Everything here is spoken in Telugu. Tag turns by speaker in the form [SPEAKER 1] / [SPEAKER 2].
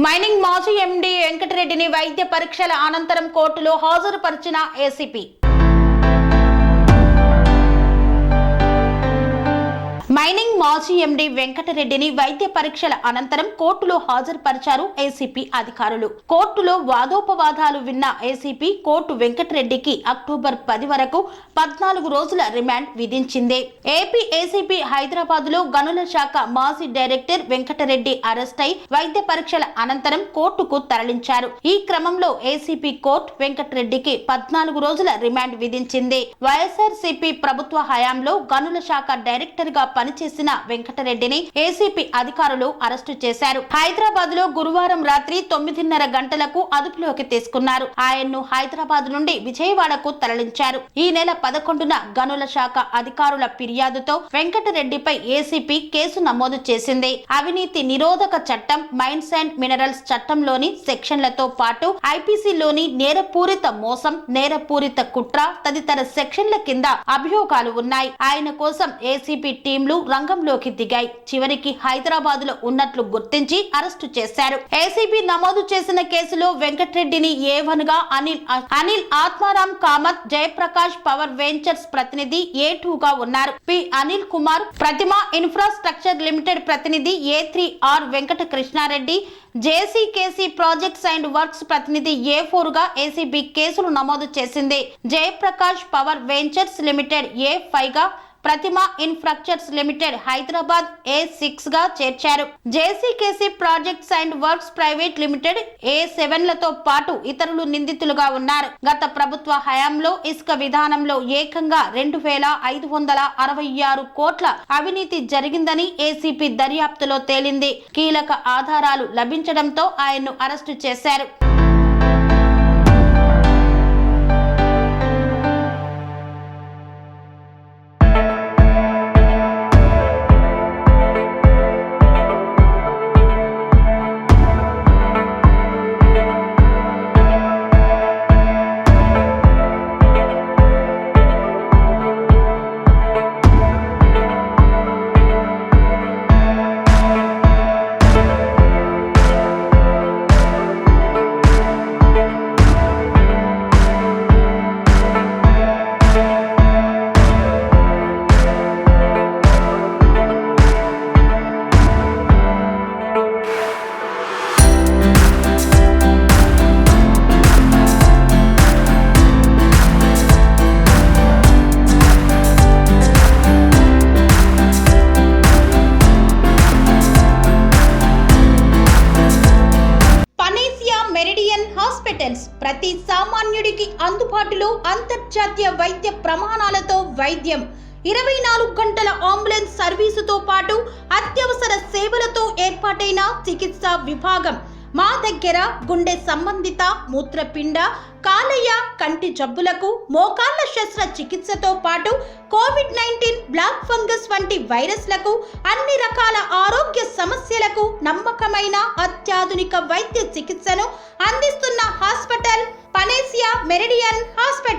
[SPEAKER 1] మైనింగ్ మాజీ ఎండీ వెంకటరెడ్డిని వైద్య పరీక్షల అనంతరం కోర్టులో హాజరుపరిచిన ఏసీపీ. మాజీ ఎండీ వెంకటరెడ్డిని వైద్య పరీక్షల అనంతరం కోర్టులో హాజరుపరిచారు ఏసీపీ అధికారులు. కోర్టులో వాదోపవాదాలు విన్న ఏసీపీ కోర్టు వెంకటరెడ్డికి అక్టోబర్ పది వరకు పద్నాలుగు రోజుల రిమాండ్ విధించింది. ఏపీ ఏసీపీ హైదరాబాద్లో గనుల శాఖ మాజీ డైరెక్టర్ వెంకటరెడ్డి అరెస్ట్ అయి వైద్య పరీక్షల అనంతరం కోర్టుకు తరలించారు. ఈ క్రమంలో ఏసీపీ కోర్టు వెంకటరెడ్డికి పద్నాలుగు రోజుల రిమాండ్ విధించింది. వైఎస్ఆర్సీపీ ప్రభుత్వ హయాంలో గనుల శాఖ డైరెక్టర్గా పనిచేసిన వెంకటరెడ్డిని ఏసీపీ అధికారులు అరెస్టు చేశారు. హైదరాబాద్లో గురువారం రాత్రి తొమ్మిదిన్నర గంటలకు అదుపులోకి తీసుకున్నారు. ఆయన్ను హైదరాబాద్ నుండి విజయవాడకు తరలించారు. ఈ నెల పదకొండున గనుల శాఖ అధికారుల ఫిర్యాదుతో వెంకటరెడ్డిపై ఏసీపీ కేసు నమోదు చేసింది. అవినీతి నిరోధక చట్టం మైన్స్ అండ్ మినరల్స్ చట్టంలోని సెక్షన్లతో పాటు ఐపీసీలోని నేరపూరిత మోసం నేరపూరిత కుట్ర తదితర సెక్షన్ల కింద అభియోగాలు ఉన్నాయి. ఆయన కోసం ఏసీపీ టీంలు రంగం రంగంలోకి దిగాయి. చివరికి హైదరాబాద్లో ఉన్నట్లు గుర్తించి అరెస్టు చేశారు. ఏసీబీ నమోదు చేసిన కేసులో వెంకటరెడ్డిని ఏవన్గా అనిల్ అనిల్ ఆత్మారాం కామత్ జయప్రకాష్ పవర్ వెంచర్స్ ప్రతినిధి ఏ టూ గా ఉన్నారు. P. Anil Kumar Prathima infrastructure limited ప్రతినిధి A three R Venkata Krishnareddy JCKC projects and works ప్రతినిధి ఏ ఫోర్గా ఏసీబీ కేసులు నమోదు చేసింది. Jayaprakash power ventures limited A ఫైవ్గా Prathima infrastructures limited Hyderabad A సిక్స్గా చేర్చారు. JCKC projects and works private limited A సెవెన్లతో పాటు ఇతరులు నిందితులుగా ఉన్నారు. గత ప్రభుత్వ హయాంలో ఇసుక విధానంలో ఏకంగా రెండు వేల ఐదు వందల అరవై ఆరు కోట్ల అవినీతి జరిగిందని ఏసీపీ దర్యాప్తులో తేలింది. కీలక ఆధారాలు లభించడంతో ఆయన్ను అరెస్టు చేశారు. హాస్పిటల్స్ ప్రతి సామాన్యుడికి అందుబాటులో అంతర్జాతీయ వైద్య ప్రమాణాలతో వైద్యం. ఇరవై నాలుగు గంటల అంబులెన్స్ సర్వీసుతో పాటు అత్యవసర సేవలతో ఏర్పాటైన చికిత్సా విభాగం. మా దగ్గర గుండె సంబంధిత మూత్రపిండ కాలేయ కంటి జబ్బులకు మోకాళ్ళ శస్త్ర చికిత్సతో పాటు కోవిడ్ నైన్టీన్ బ్లాక్ ఫంగస్ వంటి వైరస్లకు అన్ని రకాల ఆరోగ్య సమస్యలకు నమ్మకమైన అత్యాధునిక వైద్య చికిత్సను